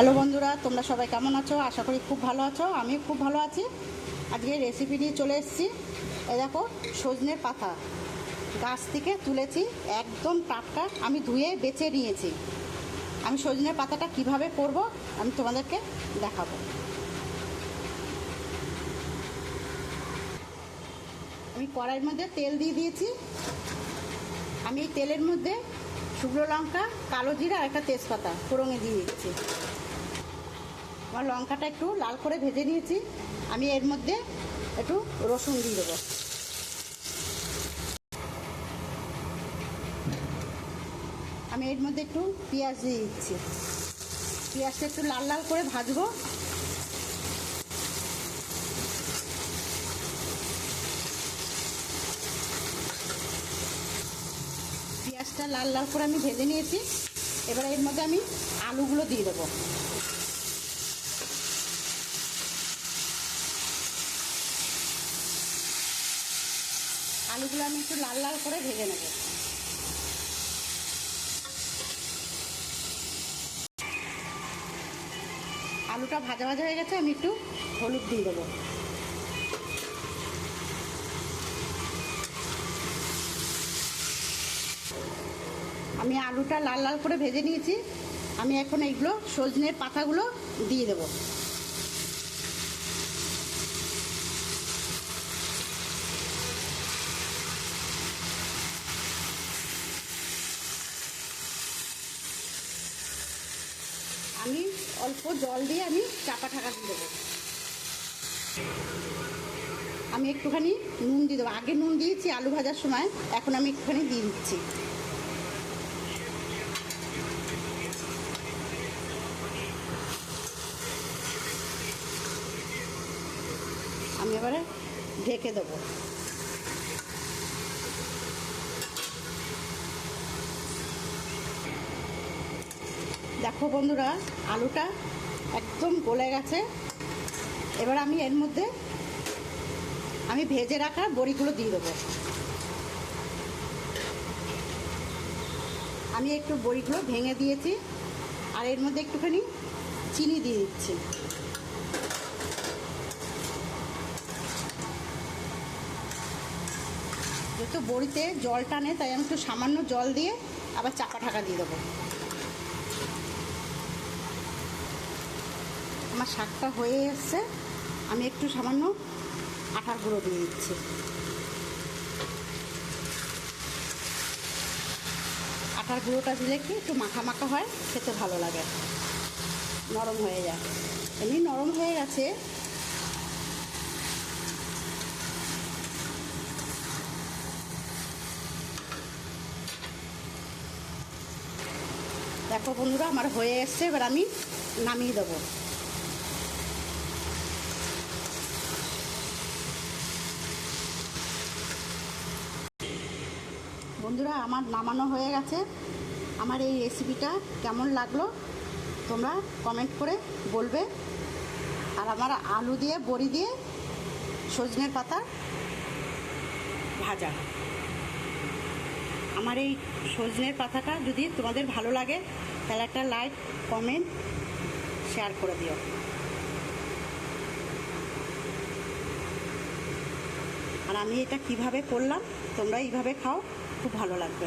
Hello বন্ধুরা, তোমরা সবাই কেমন আছো? আশা করি খুব ভালো আছো। আমি খুব ভালো আছি। আজকে রেসিপি নিয়ে চলে এসেছি। এ দেখো, সজনের পাতা। গাছ থেকে তুলেছি, একদম টাটকা। আমি ধুয়ে বেছে নিয়েছি। আমি সজনের পাতাটা কীভাবে করব, আমি তোমাদেরকে দেখাবো। আমি কড়াইয়ের মধ্যে তেল দিয়ে দিয়েছি। আমি এই তেলের মধ্যে শুকনো লঙ্কা, কালো জিরা আর একটা তেজপাতা ফোড়ঙে দিয়ে দিচ্ছি। আমার লঙ্কাটা একটু লাল করে ভেজে নিয়েছি। আমি এর মধ্যে একটু রসুন দিয়ে দেবো। আমি এর মধ্যে একটু পেঁয়াজ দিয়ে দিচ্ছি। পেঁয়াজটা একটু লাল লাল করে ভাজবো। পেঁয়াজটা লাল লাল করে আমি ভেজে নিয়েছি। এবার এর মধ্যে আমি আলুগুলো দিয়ে দেবো। আলুগুলো আমি একটু লাল লাল করে ভেজে নেব। আলুটা ভাজা ভাজা হয়ে গেছে, আমি একটু হলুদ দিয়ে দেবো। আমি আলুটা লাল লাল করে ভেজে নিয়েছি। আমি এখন এইগুলো সজনের পাতাগুলো দিয়ে দেবো। আমি অল্প জল দিয়ে আমি চাপা ঠাকা দিয়ে দেবো। আমি একটুখানি নুন দিয়ে দেবো। আগে নুন দিয়েছি আলু ভাজার সময়, এখন আমি একটুখানি দিয়ে দিচ্ছি। আমি এবারে ঢেকে দেবো। দেখো বন্ধুরা, আলুটা একদম গলে গেছে। এবার আমি এর মধ্যে আমি ভেজে রাখা বড়িগুলো দিয়ে দেবো। আমি একটু বড়িগুলো ভেঙে দিয়েছি, আর এর মধ্যে একটুখানি চিনি দিয়ে দিচ্ছি। যেহেতু বড়িতে জল টানে তাই আমি একটু সামান্য জল দিয়ে আবার চাপা ঢাকা দিয়ে দেবো। আমার শাকটা হয়ে এসছে। আমি একটু সামান্য আটার গুঁড়ো দিয়ে দিচ্ছি। আটার গুঁড়োটা দিলে কি একটু মাখা মাখা হয়, খেতে ভালো লাগে। নরম হয়ে যায়। এমনি নরম হয়ে গেছে। দেখো বন্ধুরা, আমার হয়ে এসছে। এবার আমি নামিয়ে দেবো। বন্ধুরা, আমার নামানো হয়ে গেছে। আমার এই রেসিপিটা কেমন লাগল তোমরা কমেন্ট করে বলবে। আর আমার আলু দিয়ে, বড়ি দিয়ে সজনের পাতা ভাজা। আমার এই সজনের পাতাটা যদি তোমাদের ভালো লাগে, তাহলে একটা লাইক কমেন্ট শেয়ার করে দিও। আর আমি এটা কীভাবে করলাম, তোমরা এইভাবে খাও। খুব ভালো লাগবে।